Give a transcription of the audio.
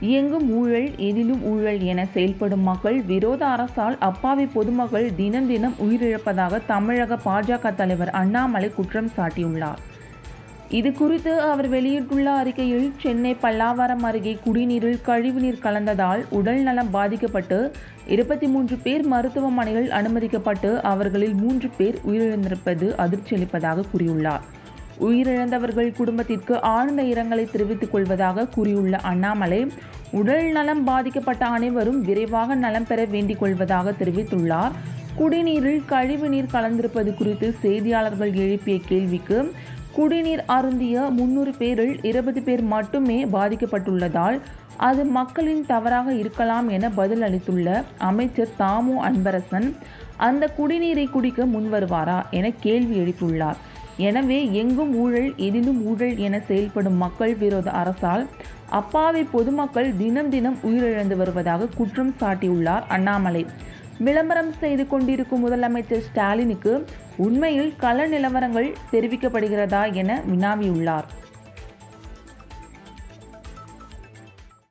இயங்கும் ஊழல் எதிலும் ஊழல் என செயல்படும் மக்கள் விரோத அரசால் அப்பாவி பொதுமக்கள் தினம் தினம் உயிரிழப்பதாக தமிழக பாஜக தலைவர் அண்ணாமலை குற்றம் சாட்டியுள்ளார். இது குறித்து அவர் வெளியிட்டுள்ள அறிக்கையில் சென்னை பல்லாவரம் அருகே குடிநீரில் கழிவுநீர் கலந்ததால் உடல் நலம் பாதிக்கப்பட்டு இருபத்தி மூன்று பேர் மருத்துவமனையில் அனுமதிக்கப்பட்டு அவர்களில் மூன்று பேர் உயிரிழந்திருப்பது அதிர்ச்சியளிப்பதாக கூறியுள்ளார். உயிரிழந்தவர்கள் குடும்பத்திற்கு ஆழ்ந்த இரங்கலை தெரிவித்துக் கொள்வதாக கூறியுள்ள அண்ணாமலை உடல் நலம் பாதிக்கப்பட்ட அனைவரும் விரைவாக நலம் பெற வேண்டிக் கொள்வதாக தெரிவித்துள்ளார். குடிநீரில் கழிவுநீர் கலந்திருப்பது குறித்து செய்தியாளர்கள் எழுப்பிய கேள்விக்கு குடிநீர் அருந்திய முன்னூறு பேரில் இருபது பேர் மட்டுமே பாதிக்கப்பட்டுள்ளதால் அது மக்களின் தவறாக இருக்கலாம் என பதில் அளித்துள்ள அமைச்சர் தாமு அன்பரசன் அந்த குடிநீரை குடிக்க முன்வருவாரா என கேள்வி எழுப்பியுள்ளார். எனவே எங்கும் ஊழல் எதிலும் ஊழல் என செயல்படும் மக்கள் விரோத அரசால் அப்பாவி பொதுமக்கள் தினம் தினம் உயிரிழந்து வருவதாக குற்றம் சாட்டியுள்ளார் அண்ணாமலை. விளம்பரம் செய்து கொண்டிருக்கும் முதலமைச்சர் ஸ்டாலினுக்கு உண்மையில் கள நிலவரங்கள் தெரிவிக்கப்படுகிறதா என வினாவியுள்ளார்.